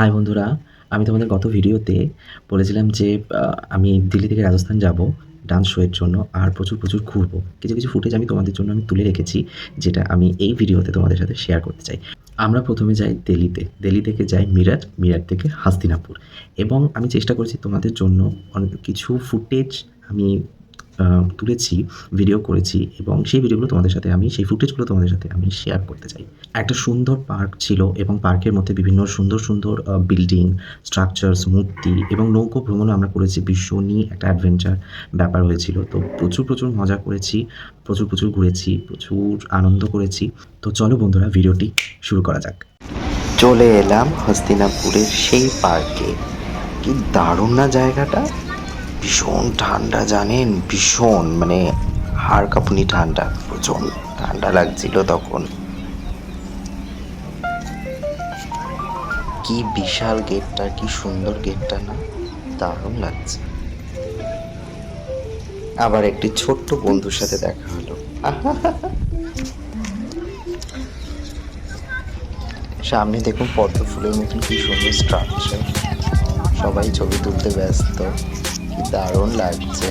High বন্ধুরা, আমি তোমাদের গত ভিডিওতে বলেছিলাম যে আমি দিল্লি থেকে রাজস্থান যাব ডান্স শোয়ের জন্য, আর প্রচুর প্রচুর ঘুরবো। কিছু কিছু ফুটেজ আমি তোমাদের জন্য আমি তুলে রেখেছি, যেটা আমি এই ভিডিওতে তোমাদের সাথে শেয়ার করতে চাই। আমরা প্রথমে যাই দিল্লিতে। দিল্লি থেকে যাই মিরাট মিরাট থেকে হাস্তিনাপুর এবং আমি চেষ্টা করেছি তোমাদের জন্য অনেক কিছু ফুটেজ আমি তুলেছি ভিডিও করেছি এবং সেই ভিডিওগুলো তোমাদের সাথে আমি, সেই ফুটেজগুলো তোমাদের সাথে আমি শেয়ার করতে চাই। একটা সুন্দর পার্ক ছিল এবং পার্কের মধ্যে বিভিন্ন সুন্দর সুন্দর বিল্ডিং স্ট্রাকচারস মূর্তি এবং নৌকো ভ্রমণও আমরা করেছি। ভীষণই একটা অ্যাডভেঞ্চার ব্যাপার হয়েছিল। তো প্রচুর প্রচুর মজা করেছি, প্রচুর প্রচুর ঘুরেছি, প্রচুর আনন্দ করেছি। তো চলো বন্ধুরা ভিডিওটি শুরু করা যাক। চলে এলাম হস্তিনাপুরের সেই পার্কে কি দারুণ না জায়গাটা? ভীষণ ঠান্ডা, জানেন? ভীষণ মানে হাড় কাঁপুনি ঠান্ডা, প্রচণ্ড ঠান্ডা লাগছিল তখন। কি বিশাল গেটটা, কি সুন্দর গেটটা না? দারুণ লাগছে। আবার একটি ছোট্ট বন্ধুর সাথে দেখা হলো। সামনে দেখুন পদ্ম ফুলের মতন কি সুন্দর স্ট্রাকচার সবাই ছবি তুলতে ব্যস্ত। কি দারুণ লাগছে।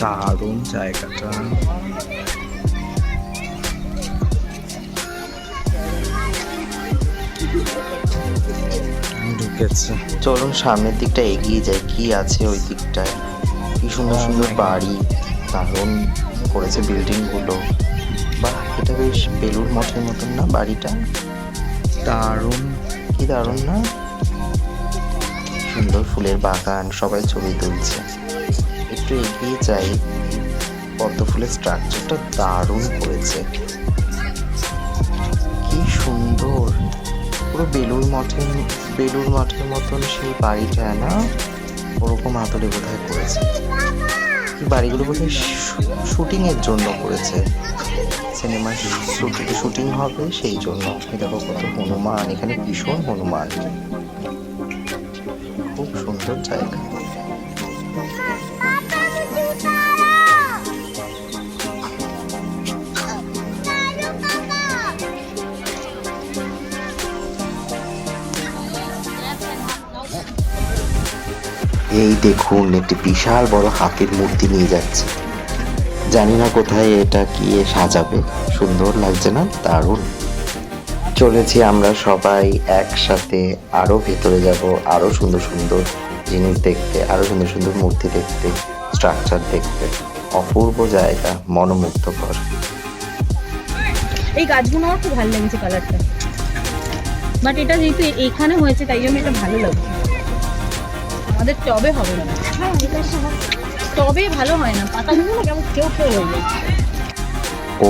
দারুণ জায়গাটা। ঢুকেছে। চলুন সামনের দিকটা এগিয়ে যাই কি আছে ওই দিকটায়? কি সুন্দর সুন্দর বাড়ি দারুণ করেছে বিল্ডিংগুলো। বাহ এটা বেশ বেলুর মঠের মতন না বাড়িটা? দারুণ। কি দারুণ না? সুন্দর ফুলের বাগান সবাই ছবি তুলছে। একটু এগিয়ে যাই। পদ্ম ফুলের স্ট্রাকচারটা দারুণ করেছে। কি সুন্দর। পুরো বেলুর মঠের বেলুর মঠের মতন সেই বাড়িটা না? ওরকম আদলে বোধহয় করেছে। বাড়িগুলো বোধহয় শুটিং এর জন্য করেছে। সিনেমার শুটিং হবে, সেই জন্য। দেখো কত হনুমান, এখানে ভীষণ হনুমান। খুব সুন্দর জায়গা। এই দেখুন, একটি বিশাল বড় হাতির মূর্তি নিয়ে যাচ্ছে। জানি না কোথায় এটা কি সাজাবে। সুন্দর লাগছে না? দারুণ। চলেছি আমরা সবাই একসাথে। আরও ভেতরে যাব আরও সুন্দর সুন্দর জিনিস দেখতে আরও সুন্দর সুন্দর মূর্তি দেখতে স্ট্রাকচার দেখতে। অপূর্ব জায়গা মনোমুগ্ধকর। এই গাছগুলো আমার খুব ভালো লেগেছে কালারটা বাট এটা যেহেতু এখানে হয়েছে তাই জন্য এটা ভালো লাগছে। আমাদের টবে হবে না। টবে ভালো হয় না, পাতাগুলো কেমন কেউ কেউ হয়ে যায়।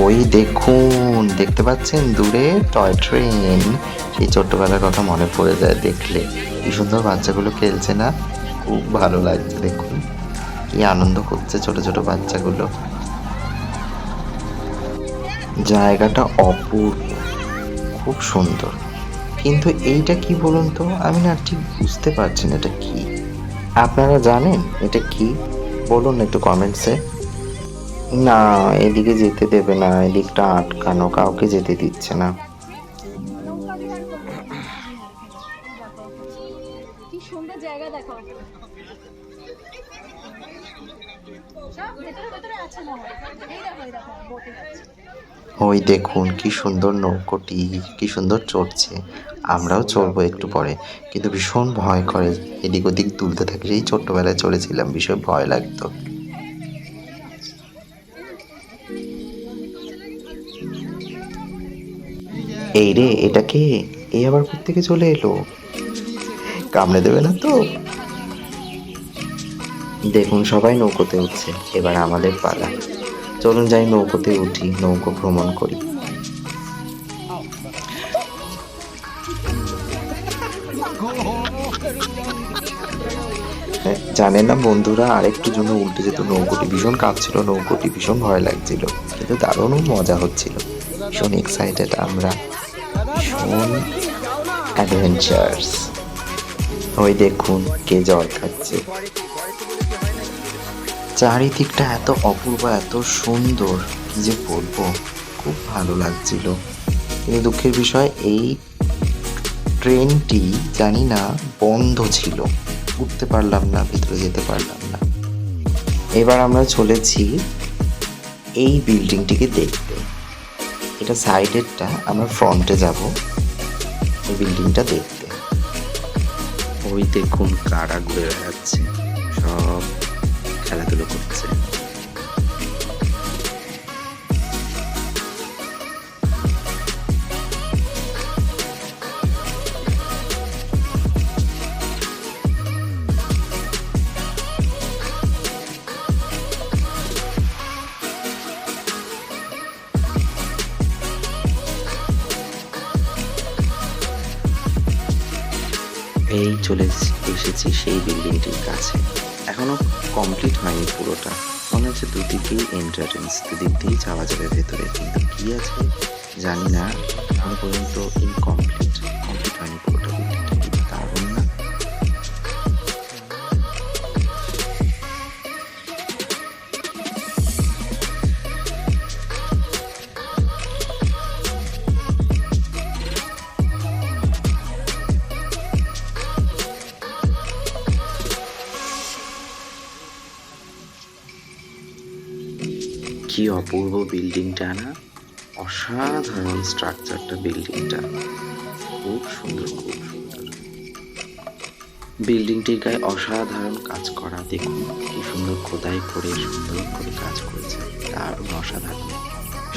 ওই দেখুন, দেখতে পাচ্ছেন? দূরে টয় ট্রেন। সেই ছোট্টবেলার কথা মনে পড়ে যায় দেখলে। কি সুন্দর বাচ্চাগুলো খেলছে না? খুব ভালো লাগছে, দেখুন। কি আনন্দ করছে ছোট ছোট বাচ্চাগুলো। জায়গাটা অপূর্ব, খুব সুন্দর। কিন্তু এইটা কি বলুন তো? আমি না ঠিক বুঝতে পারছি না এটা কি। আপনারা জানেন এটা কি? বলুন একটু কমেন্টসে না এদিকে যেতে দেবে না এদিকটা আটকানো কাউকে যেতে দিচ্ছে না। জায়গা দেখো ওই দেখুন কি সুন্দর নৌকোটি, কি সুন্দর চড়ছে। আমরাও চড়বো একটু পরে। কিন্তু ভীষণ ভয় করে এদিক ওদিক তুলতে থাকে। সেই ছোট্টবেলায় চড়েছিলাম, ভীষণ ভয় লাগতো। এই রে, এটা কে? এই আবার থেকে চলে এলো? কামড়ে দেবে না তো? দেখুন সবাই নৌকোতে উঠছে। এবার আমাদের পালা। চলুন যাই নৌকোতে উঠি নৌকো ভ্রমণ করি। হ্যাঁ, জানেন না বন্ধুরা আরেকটু জন্য উল্টে যেত নৌকোটি। ভীষণ কাঁপছিল নৌকোটি ভীষণ ভয় লাগছিল। কিন্তু দারুণ মজা হচ্ছিল। ভীষণ এক্সাইটেড আমরা। ভীষণ অ্যাডভেঞ্চার্স ওই দেখুন কে জল খাচ্ছে। চারিদিকটা এত অপূর্ব, এত সুন্দর কি যে বলব, খুব ভালো লাগছিল। কিন্তু দুঃখের বিষয়, এই ট্রেনটি জানি না বন্ধ ছিল। উঠতে পারলাম না, ভিতরে যেতে পারলাম না। এবার আমরা চলেছি এই বিল্ডিংটিকে দেখতে। এটা সাইডেরটা, আমরা ফ্রন্টে যাব এই বিল্ডিংটা দেখতে। ওই দেখুন কারা ঘুরে বেড়াচ্ছে। সব খেলাধুলো করছে। এই চলে এসেছি সেই বিল্ডিংটির কাছে। এখনও কমপ্লিট হয়নি পুরোটা। মনে হচ্ছে দুদিকেই এন্ট্রান্স দুদিক দিয়েই যাওয়া যাবে ভেতরে। কিন্তু কী আছে জানি না, এখন পর্যন্ত ইনকমপ্লিট কমপ্লিট হয়নি পুরোটা। কি অপূর্ব বিল্ডিংটা না? অসাধারণ স্ট্রাকচারটা বিল্ডিংটা। খুব সুন্দর খুব সুন্দর। বিল্ডিংটির গায়ে অসাধারণ কাজ করা। দেখুন কি সুন্দর খোদাই করে, সুন্দর করে কাজ করেছে। দারুণ অসাধারণ।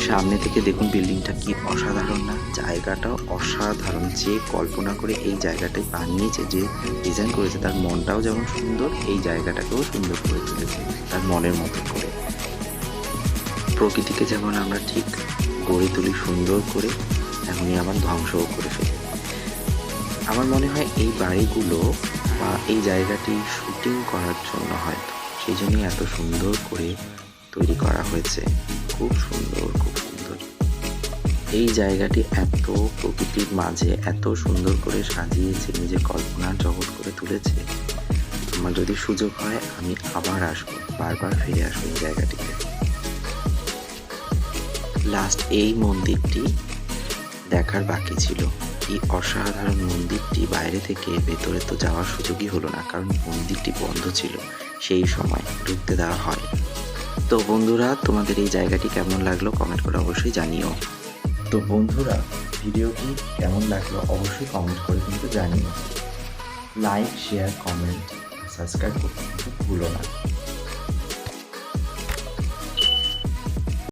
সামনে থেকে দেখুন বিল্ডিংটা কি অসাধারণ না? জায়গাটাও অসাধারণ। যে কল্পনা করে এই জায়গাটাই বানিয়েছে, যে ডিজাইন করেছে, তার মনটাও যেমন সুন্দর, এই জায়গাটাকেও সুন্দর করে তুলেছে, তার মনের মতো করে। প্রকৃতিকে যেমন আমরা ঠিক গড়ে তুলি সুন্দর করে এমনই আবার ধ্বংসও করে ফেলি। আমার মনে হয় এই বাড়িগুলো বা এই জায়গাটি শুটিং করার জন্য হয়তো, সেই জন্যই এত সুন্দর করে তৈরি করা হয়েছে। খুব সুন্দর খুব সুন্দর। এই জায়গাটি এত প্রকৃতির মাঝে এত সুন্দর করে সাজিয়েছে, নিজের কল্পনার জগৎ করে তুলেছে। আমার যদি সুযোগ হয়, আমি আবার আসব, বারবার ফিরে আসব এই জায়গাটিতে। লাস্ট এই মন্দিরটি দেখার বাকি ছিল। এই অসাধারণ মন্দিরটি বাইরে থেকে ভেতরে তো যাওয়ার সুযোগই হলো না, কারণ মন্দিরটি বন্ধ ছিল, সেই সময় ঢুকতে দেওয়া হয় তো বন্ধুরা, তোমাদের এই জায়গাটি কেমন লাগল কমেন্ট করে অবশ্যই জানিও। তো বন্ধুরা, ভিডিওটি কেমন লাগল অবশ্যই কমেন্ট করে কিন্তু জানিও। লাইক, শেয়ার, কমেন্ট, সাবস্ক্রাইব করতে কিন্তু ভুলো না।